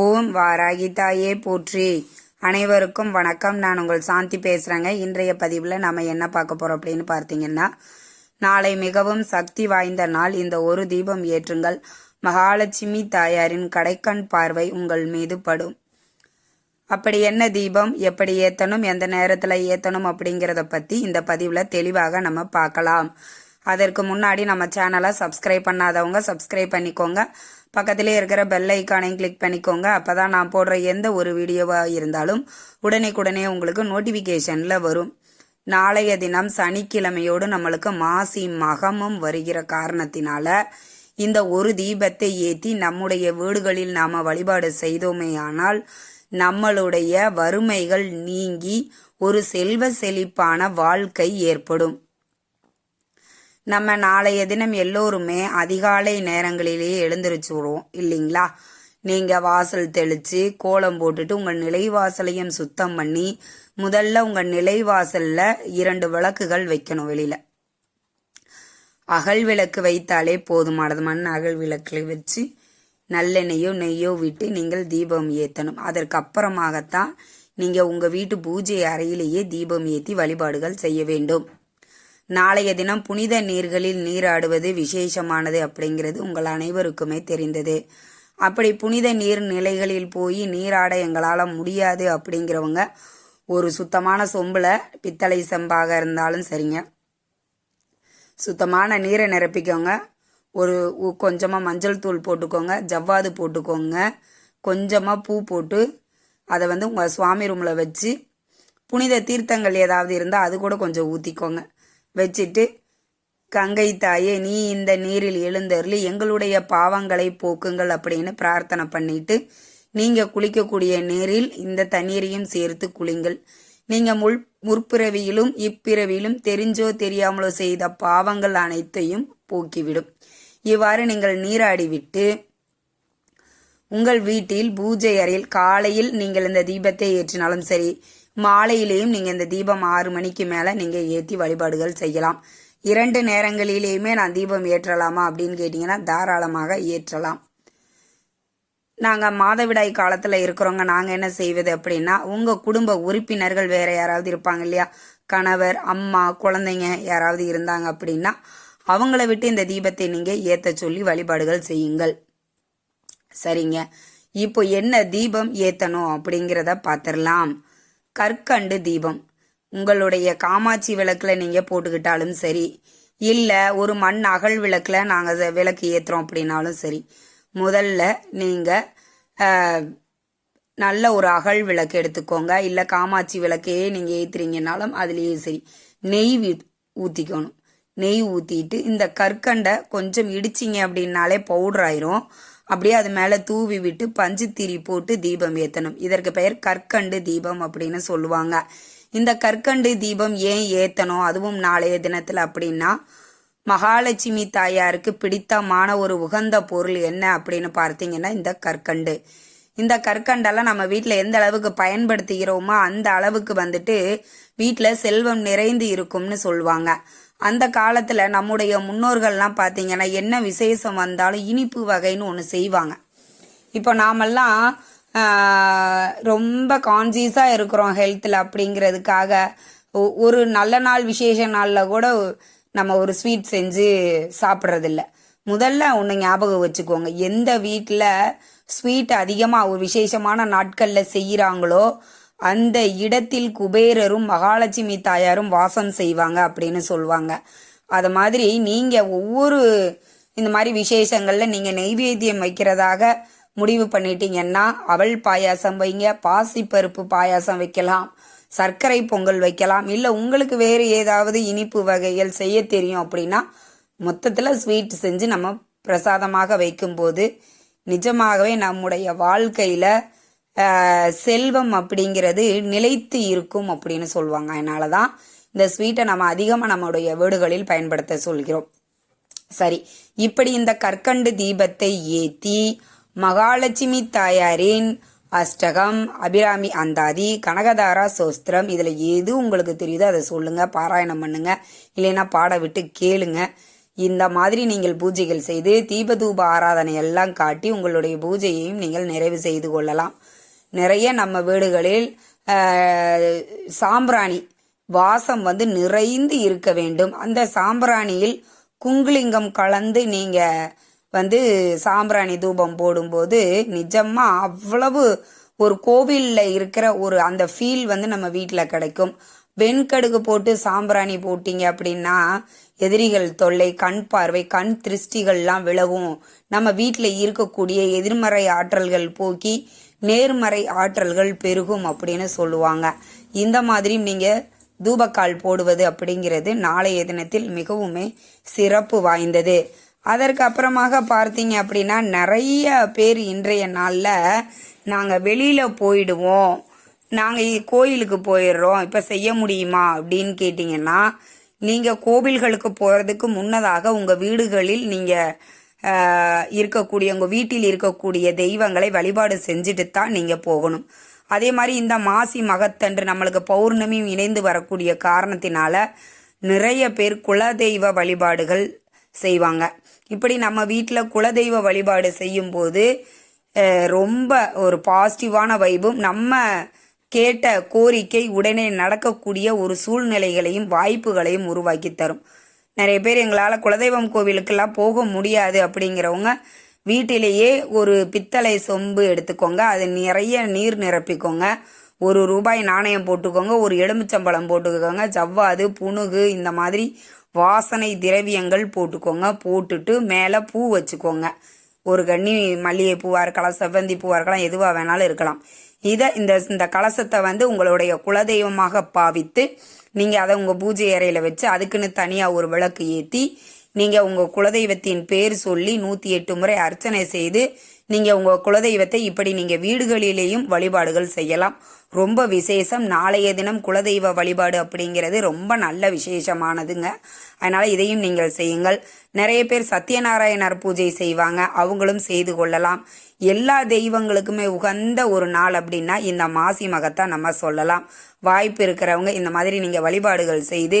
ஓம் வாராகி தாயே போற்றி. அனைவருக்கும் வணக்கம். நான் உங்கள் சாந்தி பேசுகிறேங்க இன்றைய பதிவில் நம்ம என்ன பார்க்க போகிறோம் அப்படின்னு பார்த்தீங்கன்னா நாளை மிகவும் சக்தி வாய்ந்த நாள். இந்த ஒரு தீபம் ஏற்றுங்கள். மகாலட்சுமி தாயாரின் கடைக்கண் பார்வை உங்கள் மீது படும். அப்படி என்ன தீபம்? எப்படி ஏற்றணும் எந்த நேரத்தில் ஏற்றணும் அப்படிங்கிறத பற்றி இந்த பதிவில் தெளிவாக நம்ம பார்க்கலாம். அதற்கு முன்னாடி நம்ம சேனலை சப்ஸ்கிரைப் பண்ணாதவங்க சப்ஸ்கிரைப் பண்ணிக்கோங்க. பக்கத்திலே இருக்கிற பெல் ஐக்கானையும் கிளிக் பண்ணிக்கோங்க. அப்போ தான் நான் போடுற எந்த ஒரு வீடியோவாக இருந்தாலும் உடனே உங்களுக்கு நோட்டிஃபிகேஷனில் வரும். நாளைய தினம் சனிக்கிழமையோடு நம்மளுக்கு மாசி மகமும் வருகிற காரணத்தினால இந்த ஒரு தீபத்தை ஏற்றி நம்முடைய வீடுகளில் நாம் வழிபாடு செய்தோமேயானால் நம்மளுடைய வறுமைகள் நீங்கி ஒரு செல்வ செழிப்பான வாழ்க்கை ஏற்படும். நம்ம நாளைய தினம் எல்லோருமே அதிகாலை நேரங்களிலேயே எழுந்திருச்சுருவோம் இல்லைங்களா? நீங்க வாசல் தெளிச்சு கோலம் போட்டுட்டு உங்க நிலைவாசலையும் சுத்தம் பண்ணி முதல்ல உங்க நிலைவாசல்ல இரண்டு விளக்குகள் வைக்கணும் வெளியில. அகல் விளக்கு வைத்தாலே போதுமானது மண் அகல் விளக்குல வச்சு நல்லெண்ணெயோ நெய்யோ விட்டு நீங்கள் தீபம் ஏற்றணும் அதற்கு அப்புறமாகத்தான் உங்கள் வீட்டு பூஜை அறையிலேயே தீபம் ஏற்றி வழிபாடுகள் செய்ய வேண்டும். நாளைய தினம் புனித நீர்களில் நீராடுவது விசேஷமானது அப்படிங்கிறது உங்கள் அனைவருக்குமே தெரிந்தது. அப்படி புனித நீர் நிலைகளில் போய் நீராட எங்களால் முடியாது அப்படிங்கிறவங்க ஒரு சுத்தமான சொம்பில் பித்தளை செம்பாக இருந்தாலும் சரிங்க. சுத்தமான நீரை நிரப்பிக்கோங்க. ஒரு கொஞ்சமாக மஞ்சள் தூள் போட்டுக்கோங்க ஜவ்வாது போட்டுக்கோங்க. கொஞ்சமாக பூ போட்டு அதை வந்து உங்கள் சுவாமி ரூமில் வச்சு புனித தீர்த்தங்கள் ஏதாவது இருந்தால் அது கூட கொஞ்சம் ஊற்றிக்கோங்க வச்சுட்டு கங்கை தாயே நீ இந்த நீரில் எழுந்தருளி எங்களுடைய பாவங்களை போக்குங்கள் அப்படின்னு பிரார்த்தனை பண்ணிட்டு நீங்க குளிக்கக்கூடிய நீரில் இந்த தண்ணீரையும் சேர்த்து குளிங்கள். நீங்க முள் முற்பிறவியிலும் இப்பிறவியிலும் தெரிஞ்சோ தெரியாமலோ செய்த பாவங்கள் அனைத்தையும் போக்கிவிடும். இவ்வாறு நீங்கள் நீராடிவிட்டு உங்கள் வீட்டில் பூஜை அறையில் காலையில் நீங்கள் இந்த தீபத்தை ஏற்றினாலும் சரி மாலையிலேயும் நீங்கள் இந்த தீபம் ஆறு மணிக்கு மேலே நீங்கள் ஏற்றி வழிபாடுகள் செய்யலாம். இரண்டு நேரங்களிலேயுமே நான் தீபம் ஏற்றலாமா அப்படின்னு கேட்டிங்கன்னா தாராளமாக ஏற்றலாம். நாங்கள் மாதவிடாய் காலத்தில் இருக்கிறவங்க நாங்கள் என்ன செய்வது அப்படின்னா உங்கள் குடும்ப உறுப்பினர்கள் வேறு யாராவது இருப்பாங்க இல்லையா? கணவர் அம்மா குழந்தைங்க யாராவது இருந்தாங்க அப்படின்னா அவங்கள விட்டு இந்த தீபத்தை நீங்கள் ஏற்ற சொல்லி வழிபாடுகள் செய்யுங்கள். சரிங்க. இப்போ என்ன தீபம் ஏற்றணும் அப்படிங்கிறத பார்த்துடலாம் கற்கண்டு தீபம். உங்களுடைய காமாட்சி விளக்கில் நீங்கள் போட்டுக்கிட்டாலும் சரி இல்லை ஒரு மண் அகல் விளக்கில் நாங்கள் விளக்கு ஏற்றுறோம் அப்படின்னாலும் சரி முதல்ல நீங்கள் நல்ல ஒரு அகல் விளக்கு எடுத்துக்கோங்க. இல்லை காமாட்சி விளக்கையே நீங்கள் ஏற்றுறீங்கனாலும் அதுலேயும் சரி நெய் ஊற்றிக்கணும் நெய் ஊற்றிட்டு இந்த கற்கண்டை கொஞ்சம் இடிச்சிங்க அப்படின்னாலே பவுடர் ஆயிரும். அப்படியே அது மேலே தூவி விட்டு பஞ்சுத்திரி போட்டு தீபம் ஏற்றணும் இதற்கு பெயர் கற்கண்டு தீபம் அப்படின்னு சொல்லுவாங்க. இந்த கற்கண்டு தீபம் ஏன் ஏற்றணும் அதுவும் நாளைய தினத்தில் அப்படின்னா மகாலட்சுமி தாயாருக்கு பிடித்தமான ஒரு உகந்த பொருள் என்ன அப்படின்னு பார்த்தீங்கன்னா இந்த கற்கண்டு. இந்த கற்கண்டெல்லாம் நம்ம வீட்டில் எந்த அளவுக்கு பயன்படுத்துகிறோமோ அந்த அளவுக்கு வந்துட்டு வீட்டில் செல்வம் நிறைந்து இருக்கும்னு சொல்லுவாங்க. அந்த காலத்தில் நம்முடைய முன்னோர்கள்லாம் பார்த்தீங்கன்னா என்ன விசேஷம் வந்தாலும் இனிப்பு வகைன்னு ஒன்று செய்வாங்க. இப்போ நாமெல்லாம் ரொம்ப கான்சியஸாக இருக்கிறோம் ஹெல்த்தில் அப்படிங்கிறதுக்காக. ஒ- ஒரு நல்ல நாள் விசேஷ நாளில் கூட நம்ம ஒரு ஸ்வீட் செஞ்சு சாப்பிட்றதில்ல. முதல்ல ஒன்று ஞாபகம் வச்சுக்கோங்க. எந்த வீட்டில் ஸ்வீட் அதிகமாக ஒரு விசேஷமான நாட்களில் செய்கிறாங்களோ அந்த இடத்தில் குபேரரும் மகாலட்சுமி தாயாரும் வாசம் செய்வாங்க அப்படின்னு சொல்லுவாங்க அது மாதிரி நீங்கள் ஒவ்வொரு இந்த மாதிரி விசேஷங்களில் நீங்கள் நெய்வேத்தியம் வைக்கிறதாக முடிவு பண்ணிட்டீங்கன்னா அவள் பாயாசம் வைங்க பாசிப்பருப்பு பாயாசம் வைக்கலாம் சர்க்கரை பொங்கல் வைக்கலாம் இல்லை உங்களுக்கு வேறு ஏதாவது இனிப்பு வகைகள் செய்ய தெரியும் அப்படின்னா மொத்தத்தில் ஸ்வீட் செஞ்சு நம்ம பிரசாதமாக வைக்கும்போது நிஜமாகவே நம்முடைய வாழ்க்கையில் செல்வம் அப்படிங்கிறது நிலைத்து இருக்கும் அப்படின்னு சொல்லுவாங்க. அதனால தான் இந்த ஸ்வீட்டை நம்ம அதிகமாக நம்முடைய வீடுகளில் பயன்படுத்த சொல்கிறோம். சரி இப்படி இந்த கற்கண்டு தீபத்தை ஏத்தி மகாலட்சுமி தாயாரின் அஷ்டகம் அபிராமி அந்தாதி கனகதாரா சோஸ்திரம் இதில் எது உங்களுக்கு தெரியுதோ அதை சொல்லுங்க பாராயணம் பண்ணுங்க இல்லைன்னா பாட விட்டு கேளுங்க. இந்த மாதிரி நீங்கள் பூஜைகள் செய்து தீபதூப ஆராதனை எல்லாம் காட்டி உங்களுடைய பூஜையையும் நீங்கள் நிறைவு செய்து கொள்ளலாம். நிறைய நம்ம வீடுகளில் சாம்பிராணி வாசம் வந்து நிறைந்து இருக்க வேண்டும். அந்த சாம்பிராணியில் குங்குலிங்கம் கலந்து நீங்க வந்து சாம்பிராணி தூபம் போடும்போது நிஜமா அவ்வளவு ஒரு கோவிலில் இருக்கிற ஒரு அந்த ஃபீல் வந்து நம்ம வீட்டில் கிடைக்கும். வெண்கடுகு போட்டு சாம்பிராணி போட்டீங்க அப்படின்னா எதிரிகள் தொல்லை கண் பார்வை கண் திருஷ்டிகள்லாம் விலகும். நம்ம வீட்டில் இருக்கக்கூடிய எதிர்மறை ஆற்றல்கள் போக்கி நேர்மறை ஆற்றல்கள் பெருகும் அப்படின்னு சொல்லுவாங்க. இந்த மாதிரி நீங்க தூபக்கால் போடுவது அப்படிங்கிறது நாளைய தினத்தில் மிகவுமே சிறப்பு வாய்ந்தது. அதற்கு அப்புறமாக பார்த்தீங்க அப்படின்னா நிறைய பேர் இன்றைய நாளில் நாங்கள் வெளியில் போயிடுவோம். நாங்கள் கோயிலுக்கு போயிடுறோம். இப்போ செய்ய முடியுமா அப்படின்னு கேட்டிங்கன்னா நீங்கள் கோவில்களுக்கு போகிறதுக்கு முன்னதாக உங்கள் வீடுகளில் நீங்கள் இருக்கக்கூடிய உங்கள் வீட்டில் இருக்கக்கூடிய தெய்வங்களை வழிபாடு செஞ்சுட்டு தான் நீங்கள் போகணும். அதே மாதிரி இந்த மாசி மகத்தன்று நம்மளுக்கு பௌர்ணமியும் இணைந்து வரக்கூடிய காரணத்தினால நிறைய பேர் குலதெய்வ வழிபாடுகள் செய்வாங்க. இப்படி நம்ம வீட்டில் குலதெய்வ வழிபாடு செய்யும்போது ரொம்ப ஒரு பாசிட்டிவான வைபும் நம்ம கேட்ட கோரிக்கை உடனே நடக்கக்கூடிய ஒரு சூழ்நிலைகளையும் வாய்ப்புகளையும் உருவாக்கி தரும். நிறைய பேர் எங்களால் குலதெய்வம் கோவிலுக்கெல்லாம் போக முடியாது அப்படிங்கிறவங்க வீட்டிலேயே ஒரு பித்தளை சொம்பு எடுத்துக்கோங்க. அது நிறைய நீர் நிரப்பிக்கோங்க. ஒரு ரூபாய் நாணயம் போட்டுக்கோங்க. ஒரு எலுமிச்சம்பழம் போட்டுக்கோங்க. ஜவ்வாது புனுகு இந்த மாதிரி வாசனை திரவியங்கள் போட்டுக்கோங்க. போட்டுட்டு மேலே பூ வச்சுக்கோங்க. ஒரு கன்னி மல்லிகை பூவாக இருக்கலாம் செவ்வந்தி பூவாக இருக்கலாம் எதுவாக வேணாலும் இருக்கலாம். இதை இந்த இந்த கலசத்தை வந்து உங்களுடைய குலதெய்வமாக பாவித்து நீங்கள் அதை உங்கள் பூஜை அறையில் வச்சு அதுக்குன்னு தனியாக ஒரு விளக்கு ஏற்றி நீங்கள் உங்கள் குலதெய்வத்தின் பேர் சொல்லி நூற்றி எட்டு முறை அர்ச்சனை செய்து நீங்கள் உங்கள் குலதெய்வத்தை இப்படி நீங்கள் வீடுகளிலேயும் வழிபாடுகள் செய்யலாம். ரொம்ப விசேஷம். நாளைய தினம் குலதெய்வ வழிபாடு அப்படிங்கிறது ரொம்ப நல்ல விசேஷமானதுங்க. அதனால் இதையும் நீங்கள் செய்யுங்கள். நிறைய பேர் சத்யநாராயணர் பூஜை செய்வாங்க. அவங்களும் செய்து கொள்ளலாம். எல்லா தெய்வங்களுக்குமே உகந்த ஒரு நாள் அப்படின்னா இந்த மாசி மகத்தான் நம்ம சொல்லலாம். வாய்ப்பு இருக்கிறவங்க இந்த மாதிரி நீங்கள் வழிபாடுகள் செய்து